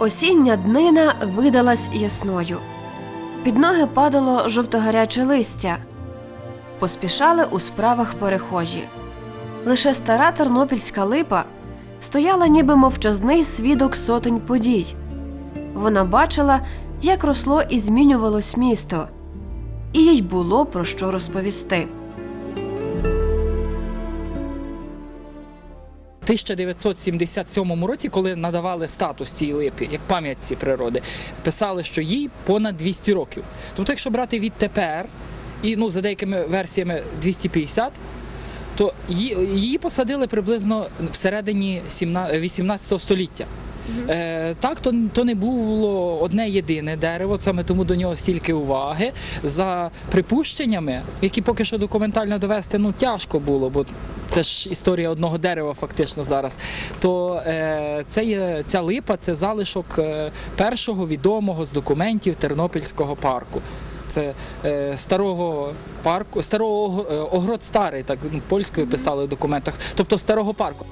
Осіння днина видалась ясною. Під ноги падало жовтогаряче листя. Поспішали у справах перехожі. Лише стара тернопільська липа стояла ніби мовчазний свідок сотень подій. Вона бачила, як росло і змінювалось місто, і їй було про що розповісти. 1977 році, коли надавали статус цій липі як пам'ятці природи, писали, що їй понад 200 років. Тобто, якщо брати відтепер, і ну за деякими версіями 250, то її, посадили приблизно всередині 17 18 століття. Е, так, то, то не було одне єдине дерево, саме тому до нього стільки уваги. За припущеннями, які поки що документально довести ну, тяжко було, бо це ж історія одного дерева, фактично зараз. То е, це є, ця липа це залишок е, першого відомого з документів Тернопільського парку. Це е, старого парку, старого огород старий, так ну, польською писали в документах, тобто старого парку.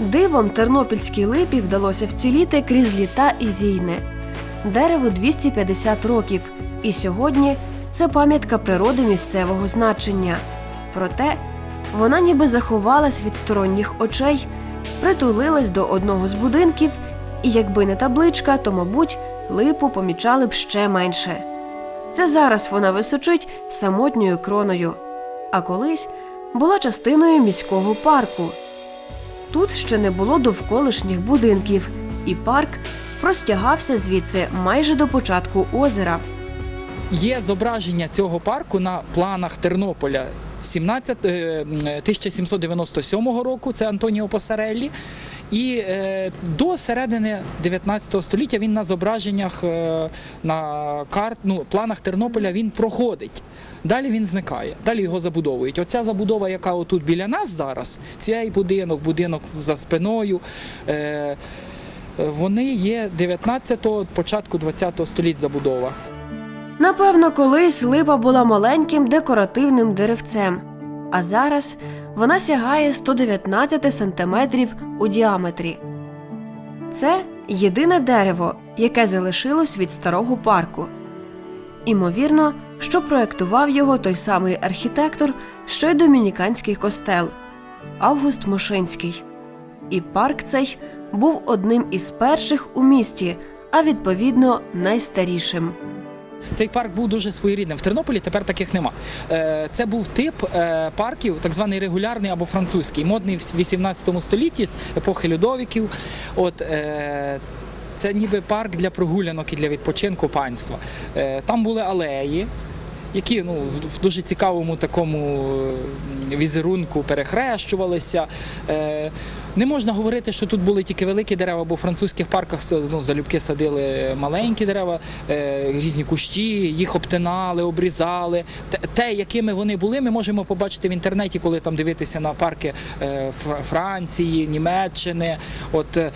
Дивом тернопільській липі вдалося вціліти крізь літа і війни. Дереву 250 років, і сьогодні це пам'ятка природи місцевого значення. Проте вона ніби заховалась від сторонніх очей, притулилась до одного з будинків, і якби не табличка, то, мабуть, липу помічали б ще менше. Це зараз вона височить самотньою кроною, а колись була частиною міського парку. Тут ще не було довколишніх будинків, і парк простягався звідси майже до початку озера. Є зображення цього парку на планах Тернополя 17, е, м, 1797 року, це Антоніо Пасареллі. І е, до середини 19 століття він на зображеннях е, на карт, ну, планах Тернополя він проходить. Далі він зникає, далі його забудовують. Оця забудова, яка отут біля нас зараз, цей будинок, будинок за спиною. Е, вони є 19-го, початку 20-го століть забудова. Напевно, колись липа була маленьким декоративним деревцем, а зараз вона сягає 119 сантиметрів у діаметрі. Це єдине дерево, яке залишилось від старого парку. Імовірно, що проектував його той самий архітектор, що й домініканський костел Август Мошинський. І парк цей був одним із перших у місті, а відповідно найстарішим. Цей парк був дуже своєрідним. В Тернополі тепер таких нема. Е, Це був тип е, парків, так званий регулярний або французький, модний в 18 столітті з епохи Людовиків. От, е, це ніби парк для прогулянок і для відпочинку панства. Там були алеї. Які ну, в дуже цікавому такому візерунку перехрещувалися. Не можна говорити, що тут були тільки великі дерева, бо в французьких парках ну, залюбки садили маленькі дерева, е, різні кущі, їх обтинали, обрізали. Те, якими вони були, ми можемо побачити в інтернеті, коли там дивитися на парки е, Франції, Німеччини. От, е,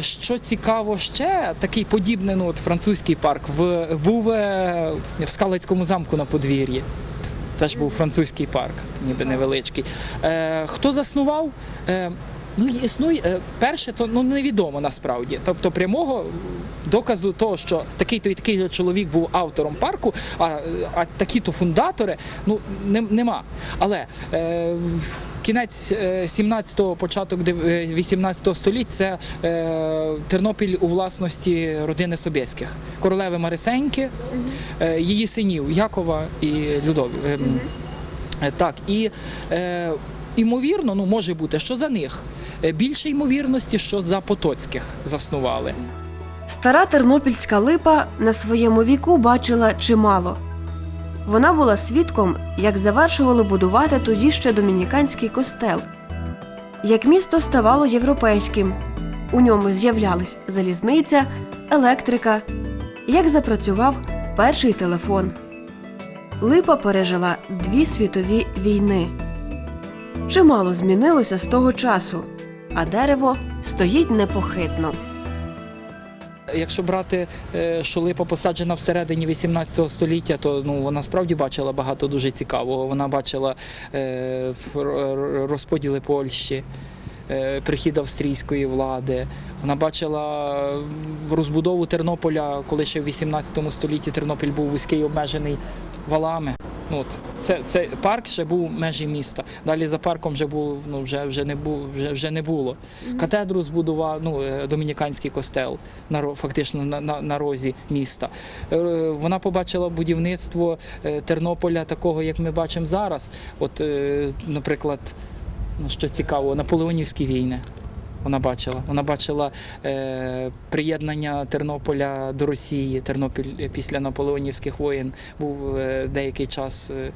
Що цікаво ще, такий подібний ну, от, французький парк в, був в Скалицькому замку на подвір'ї. Теж був французький парк, ніби невеличкий. Е, хто заснував? Е, ну, існує, е, перше, то ну, невідомо насправді. Тобто прямого доказу того, що такий-то і такий чоловік був автором парку, а, а такі-то фундатори, ну, не, нема. Але е, кінець е, 17-го, початок дев- е, 18 століття це е, Тернопіль у власності родини Собєських, королеви Марисеньки, е, її синів Якова і Людові. Е, Е, Так, і е, ймовірно, ну може бути, що за них. Е, Більше ймовірності, що за Потоцьких заснували. Стара тернопільська липа на своєму віку бачила чимало. Вона була свідком, як завершували будувати тоді ще домініканський костел, як місто ставало європейським. У ньому з'являлись залізниця, електрика, як запрацював перший телефон. Липа пережила дві світові війни. Чимало змінилося з того часу, а дерево стоїть непохитно. Якщо брати, е, що липа посаджена всередині 18 століття, то ну вона справді бачила багато дуже цікавого. Вона бачила е, розподіли Польщі. е, прихід австрійської влади. Вона бачила розбудову Тернополя, коли ще в 18 столітті Тернопіль був вузький обмежений валами. Ну, от, це, це парк ще був межі міста. Далі за парком вже був, ну, вже, вже, не, був, вже, вже не було. Катедру збудував ну, е, домініканський костел, на, фактично на, на, на розі міста. Е, Вона побачила будівництво е, Тернополя такого, як ми бачимо зараз. От, наприклад, ну, що цікаво, наполеонівські війни. Вона бачила. Вона бачила е, приєднання Тернополя до Росії. Тернопіль після наполеонівських воєн був е, деякий час. Е,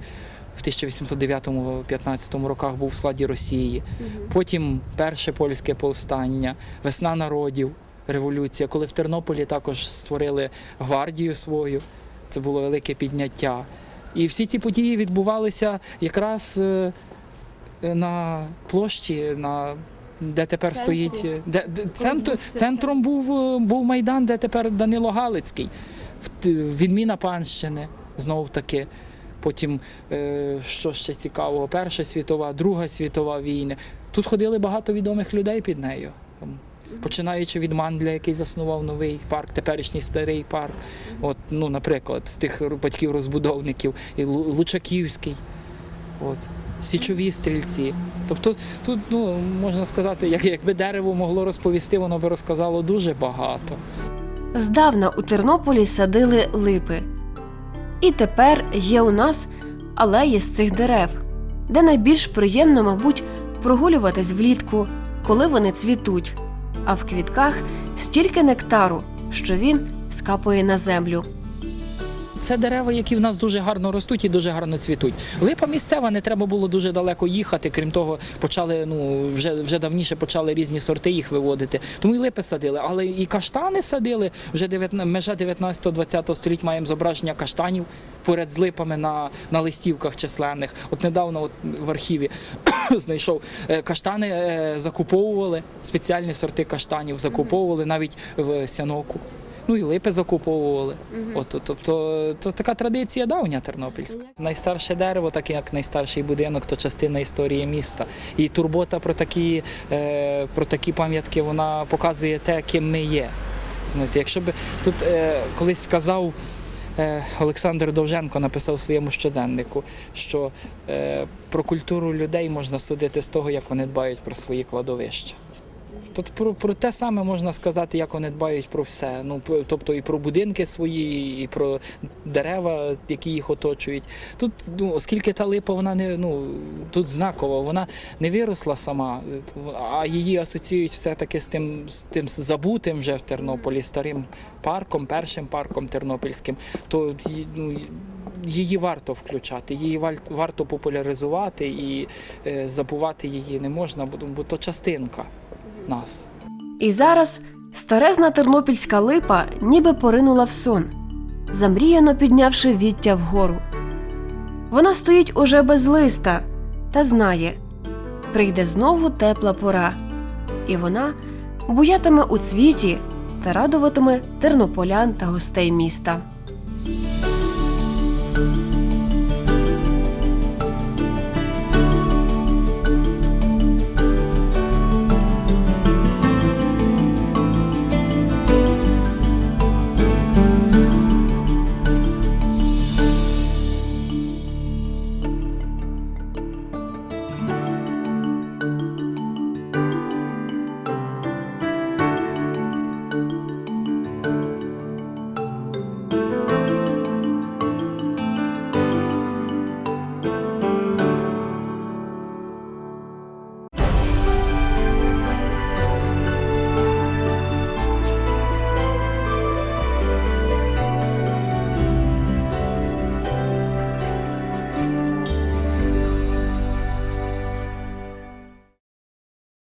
в 1809-15 роках був в складі Росії. Потім перше польське повстання, весна народів, революція, коли в Тернополі також створили гвардію свою. Це було велике підняття. І всі ці події відбувалися якраз е, на площі, на де тепер Центру. стоїть е, де, де, центр, центром був, е, був майдан, де тепер Данило Галицький, відміна панщини знов таки. Потім, е, що ще цікавого, Перша світова, Друга світова війни. Тут ходили багато відомих людей під нею. Починаючи від Мандля, який заснував новий парк, теперішній старий парк. От, ну, наприклад, з тих батьків-розбудовників, і Лучаківський, от, Січові стрільці. Тобто тут, ну, можна сказати, як, якби дерево могло розповісти, воно би розказало дуже багато. Здавна у Тернополі садили липи. І тепер є у нас алеї з цих дерев, де найбільш приємно, мабуть, прогулюватись влітку, коли вони цвітуть. А в квітках стільки нектару, що він скапує на землю. Це дерева, які в нас дуже гарно ростуть і дуже гарно цвітуть. Липа місцева, не треба було дуже далеко їхати. Крім того, почали ну вже вже давніше почали різні сорти їх виводити. Тому і липи садили, але і каштани садили. Вже 19, межа 19-20 століть маємо зображення каштанів поряд з липами на, на листівках численних. От недавно, от в архіві знайшов е, каштани е, закуповували спеціальні сорти каштанів, закуповували навіть в сяноку. Ну і липи закуповували. От, тобто це така традиція давня тернопільська. Найстарше дерево, так як найстарший будинок, то частина історії міста. І турбота про такі, е, про такі пам'ятки вона показує те, ким ми є. Знаєте, якщо б тут е, колись сказав. е, Олександр Довженко написав у своєму щоденнику, що е, про культуру людей можна судити з того, як вони дбають про свої кладовища. Тут про, про те саме можна сказати, як вони дбають про все. Ну, тобто і про будинки свої, і про дерева, які їх оточують. Тут, ну, оскільки та липа, вона не ну тут знакова, вона не виросла сама, а її асоціюють все-таки з тим, з тим забутим вже в Тернополі, старим парком, першим парком тернопільським. То ну, її варто включати, її варто популяризувати і е, забувати її не можна, бо то частинка нас. І зараз старезна тернопільська липа ніби поринула в сон, замріяно піднявши віття вгору. Вона стоїть уже без листа та знає, прийде знову тепла пора, і вона буятиме у цвіті та радуватиме тернополян та гостей міста.